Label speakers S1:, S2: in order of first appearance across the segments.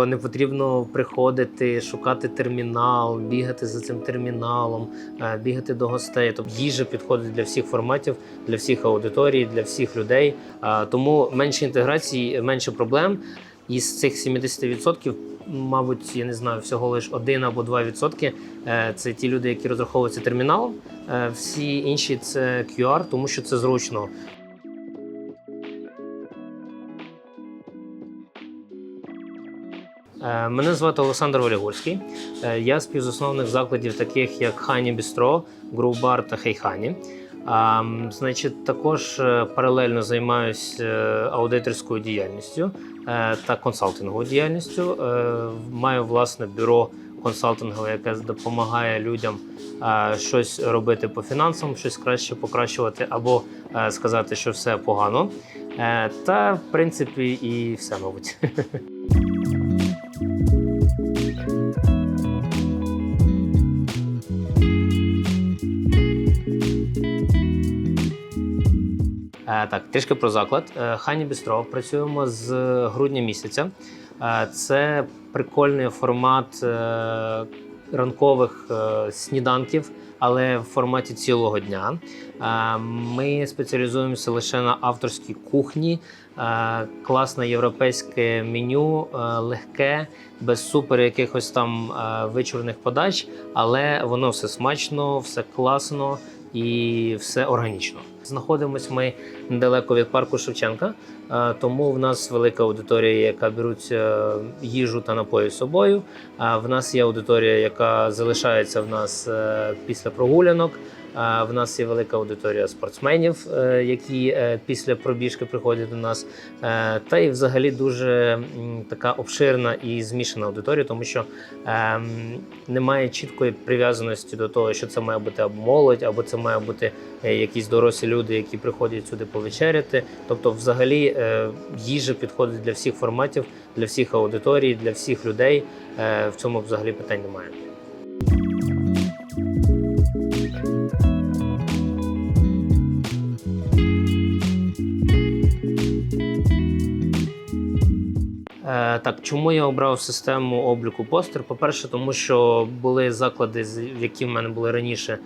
S1: Не потрібно приходити, шукати термінал, бігати за цим терміналом, е, бігати до гостей. Тобто їжа підходить для всіх форматів, для всіх аудиторій, для всіх людей. Е, Тому менше інтеграції, менше проблем. Із цих 70%, мабуть, я не знаю, всього лише 1 або 2% е, це ті люди, які розраховуються терміналом. Всі інші це QR, тому що це зручно. Мене звати Олександр Олігорський. Е, Я співзасновник закладів, таких як Хані Бістро, Грубар та Хейхані. Значить, також е, паралельно займаюся аудиторською діяльністю е, та консалтинговою діяльністю. Е, Маю власне бюро консалтингове, яке допомагає людям е, щось робити по фінансам, щось краще покращувати, або е, сказати, що все погано. Е, Та в принципі і все, мабуть. Так, трішки про заклад. Е, Хані Бістро працюємо з грудня місяця. Е, Це прикольний формат е, ранкових сніданків, але в форматі цілого дня. Ми спеціалізуємося лише на авторській кухні. Класне європейське меню, легке, без супер якихось там вичурних подач, але воно все смачно, все класно і все органічно. Знаходимось ми недалеко від парку Шевченка, е, тому в нас велика аудиторія, яка беруть е, їжу та напої з собою. А В нас є аудиторія, яка залишається в нас е, після прогулянок. А В нас є велика аудиторія спортсменів, які після пробіжки приходять до нас. Та й взагалі дуже така обширна і змішана аудиторія, тому що ем, немає чіткої прив'язаності до того, що це має бути або молодь, або це має бути якісь дорослі люди, які приходять сюди повечеряти. Тобто, взагалі, е, їжа підходить для всіх форматів, для всіх аудиторій, для всіх людей. Е, В цьому взагалі питань немає. Е, Так, чому я обрав систему обліку постер? По-перше, тому що були заклади, які в мене були раніше.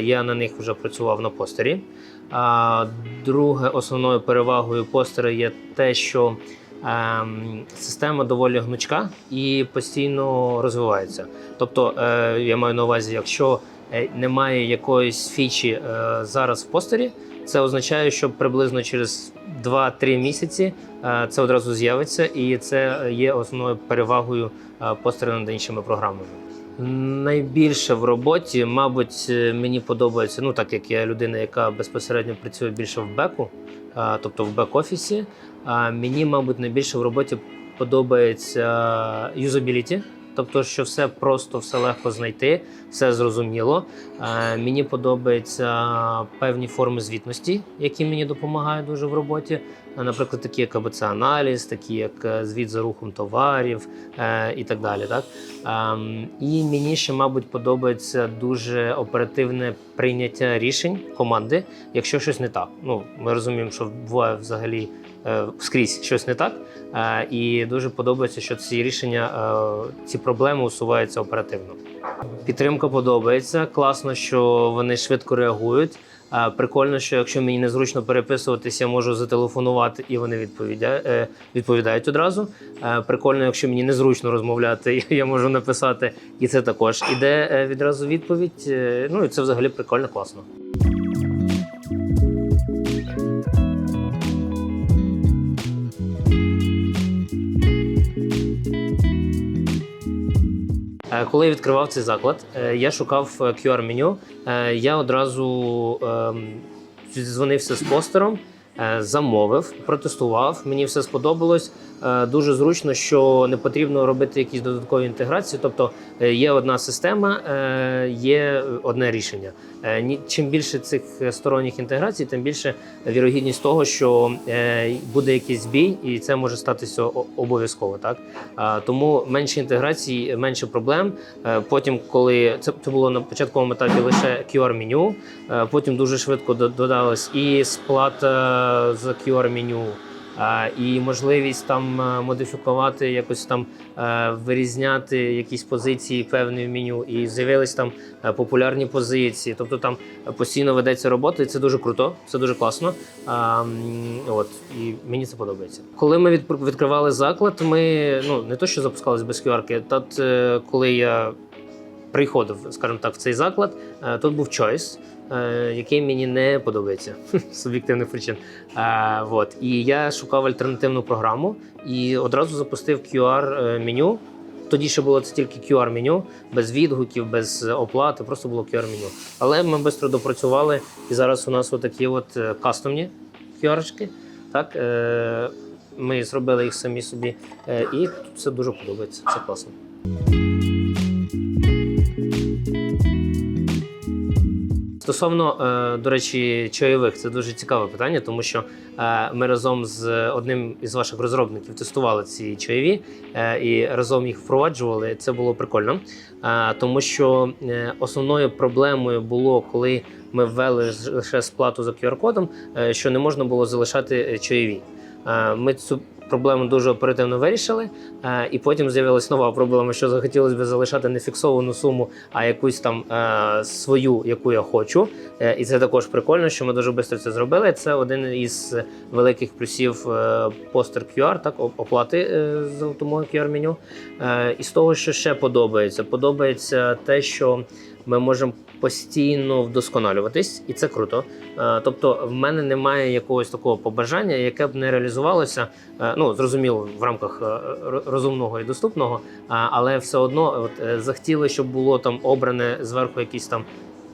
S1: Я на них вже працював на постері. А друге, основною перевагою постера є те, що ем, система доволі гнучка і постійно розвивається. Тобто, е, я маю на увазі, якщо е, немає якоїсь фічі е, зараз в постері, це означає, що приблизно через 2-3 місяці це одразу з'явиться, і це є основною перевагою постера над іншими програмами. Найбільше в роботі, мабуть, е, мені подобається, ну так як я людина, яка безпосередньо працює більше в беку, тобто в бек-офісі. Мені, мабуть, найбільше в роботі подобається юзабіліті, тобто, що все просто, все легко знайти, все зрозуміло. Мені подобаються певні форми звітності, які мені допомагають дуже в роботі. Наприклад, такі як АБЦ-аналіз, такі як е, звіт за рухом товарів е, і так далі. Так? Ем, І мені ще, мабуть, подобається дуже оперативне прийняття рішень команди, якщо щось не так. Ну, ми розуміємо, що буває взагалі е, скрізь щось не так. І дуже подобається, що ці рішення, ці проблеми усуваються оперативно. Підтримка подобається. Класно, що вони швидко реагують. Прикольно, що якщо мені незручно переписуватися, я можу зателефонувати і вони е, відповідають одразу. Прикольно, якщо мені незручно розмовляти, я можу написати, і це також іде е, відразу відповідь. Е, Ну і це взагалі прикольно, класно. Коли я відкривав цей заклад, е, я шукав е, QR-меню. Е, Я одразу ем, дзвонився з постером, е, замовив, протестував. Мені все сподобалось. Е, Дуже зручно, що не потрібно робити якісь додаткові інтеграції. Тобто е, є одна система, е, є одне рішення. Чим більше цих сторонніх інтеграцій, тим більше вірогідність того, що буде якийсь збій, і це може статися обов'язково. Так тому менше інтеграцій, менше проблем. Потім, коли це, було на початковому етапі лише QR-меню, е, потім дуже швидко до- додалась і сплата з QR-меню. Е, І можливість там е, модифікувати, якось там е, вирізняти якісь позиції певні в меню. І з'явились там е, популярні позиції. Тобто там постійно ведеться робота, і це дуже круто, це дуже класно. От і мені це подобається. Коли ми від, відкривали заклад, ми ну не то, що запускались без QR-ки, е, коли я приходив, скажімо так, в цей заклад, тут був Choice, який мені не подобається з суб'єктивних причин. Е, от. І я шукав альтернативну програму і одразу запустив QR-меню. Тоді ще було це тільки QR-меню, без відгуків, без оплати, просто було QR-меню. Але ми швидко допрацювали, і зараз у нас отакі от е, кастомні QR-шки. Так, е, ми зробили їх самі собі, е, і все дуже подобається. Це класно. Стосовно, е, до речі, чайових, це дуже цікаве питання, тому що е, ми разом з одним із ваших розробників тестували ці чайові е, і разом їх впроваджували. Це було прикольно, тому що основною проблемою було, коли ми ввели лише сплату за QR-кодом, що не можна було залишати чайові. Ми цю проблему дуже оперативно вирішили, е, і потім з'явилась нова проблема, що захотілося б залишати не фіксовану суму, а якусь там е, свою, яку я хочу. Е, І це також прикольно, що ми дуже швидко це зробили. Це один із великих плюсів постер QR, так оплати з автомою QR-меню. Е, І з того, що ще подобається, подобається те, що ми можемо постійно вдосконалюватись, і це круто. Е, Тобто, в мене немає якогось такого побажання, яке б не реалізувалося. е, Ну зрозуміло, в рамках е, розумного і доступного, але все одно от, захотіли, щоб було там обране зверху якісь там.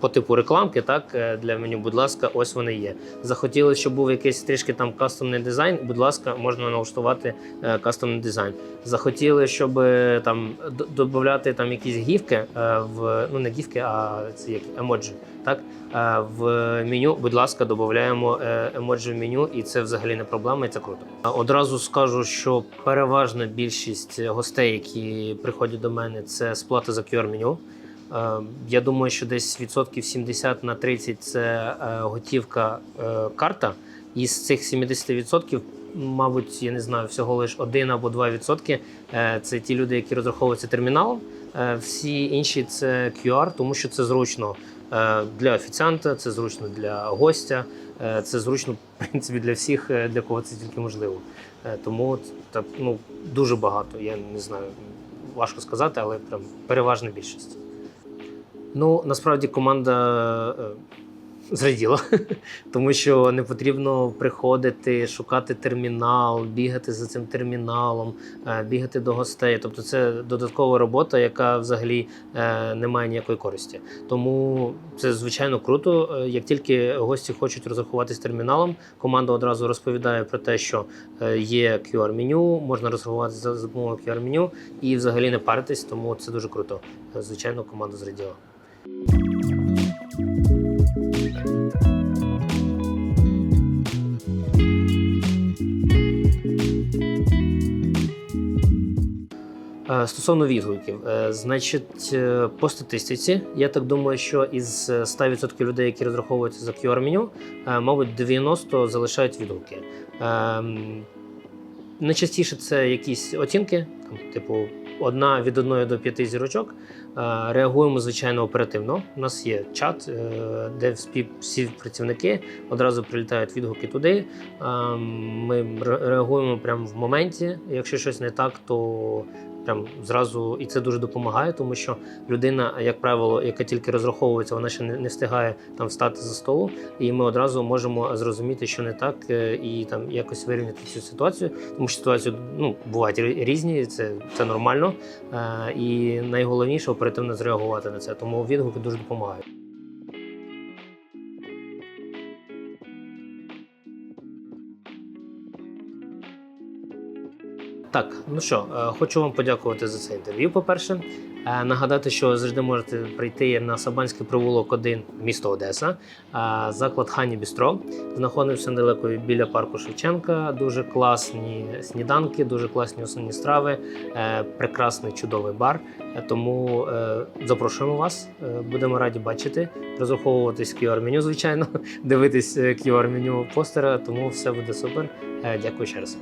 S1: По типу рекламки, так е, для меню, будь ласка, ось вони є. Захотіли, щоб був якийсь трішки там кастомний дизайн. Будь ласка, можна налаштувати е, кастомний дизайн. Захотіли, щоб е, там додати там якісь гівки в ну не гівки, а це як емоджі. Так в меню, будь ласка, додаємо емоджі в меню, і це взагалі не проблема, і це круто. Одразу скажу, що переважна більшість гостей, які приходять до мене, це сплата за QR-меню. Е, Я думаю, що десь відсотків 70 на 30 це е, готівка е, карта. І з цих 70%, мабуть, я не знаю, всього лише 1 або 2% е, це ті люди, які розраховуються терміналом. Всі інші це QR, тому що це зручно для офіціанта, це зручно для гостя, це зручно в принципі для всіх, для кого це тільки можливо. Тому так ну дуже багато. Я не знаю, важко сказати, але прям переважна більшість. Ну, насправді команда е, зраділа, тому що не потрібно приходити, шукати термінал, бігати за цим терміналом, е, бігати до гостей. Тобто це додаткова робота, яка взагалі е, не має ніякої користі. Тому це звичайно круто. Як тільки гості хочуть розрахуватись терміналом, команда одразу розповідає про те, що є QR-меню, можна розрахуватися за допомогою QR-меню і взагалі не паритись, тому це дуже круто. Звичайно, команда зраділа. Е, Стосовно відгуків, е, значить, е, по статистиці, я так думаю, що із е, 100% людей, які розраховуються за QR-меню, мабуть, 90 залишають відгуки. Ем, Найчастіше це якісь оцінки, типу, одна від одної до п'яти зірочок. Е, Реагуємо звичайно оперативно. У нас є чат, е, де всі, працівники одразу прилітають відгуки туди. Ем, Ми реагуємо прямо в моменті. Якщо щось не так, то прям зразу і це дуже допомагає, тому що людина, як правило, яка тільки розраховується, вона ще не, встигає там встати за столу, і ми одразу можемо зрозуміти, що не так, е, і там якось вирівняти цю ситуацію. Тому що ситуації ну бувають різні, це, це нормально. Е, І найголовніше оперативно зреагувати на це. Тому відгуки дуже допомагають. Так, ну що, е, хочу вам подякувати за це інтерв'ю. По-перше, Е, нагадати, що завжди можете прийти на Сабанський провулок 1, місто Одеса. Е, Заклад Хані Бістро знаходився недалеко біля парку Шевченка. Дуже класні сніданки, дуже класні основні страви, прекрасний чудовий бар. Тому запрошуємо вас. Будемо раді бачити, розраховуватись QR-меню, звичайно, дивитись QR-меню постера. Тому все буде супер. Дякую ще раз.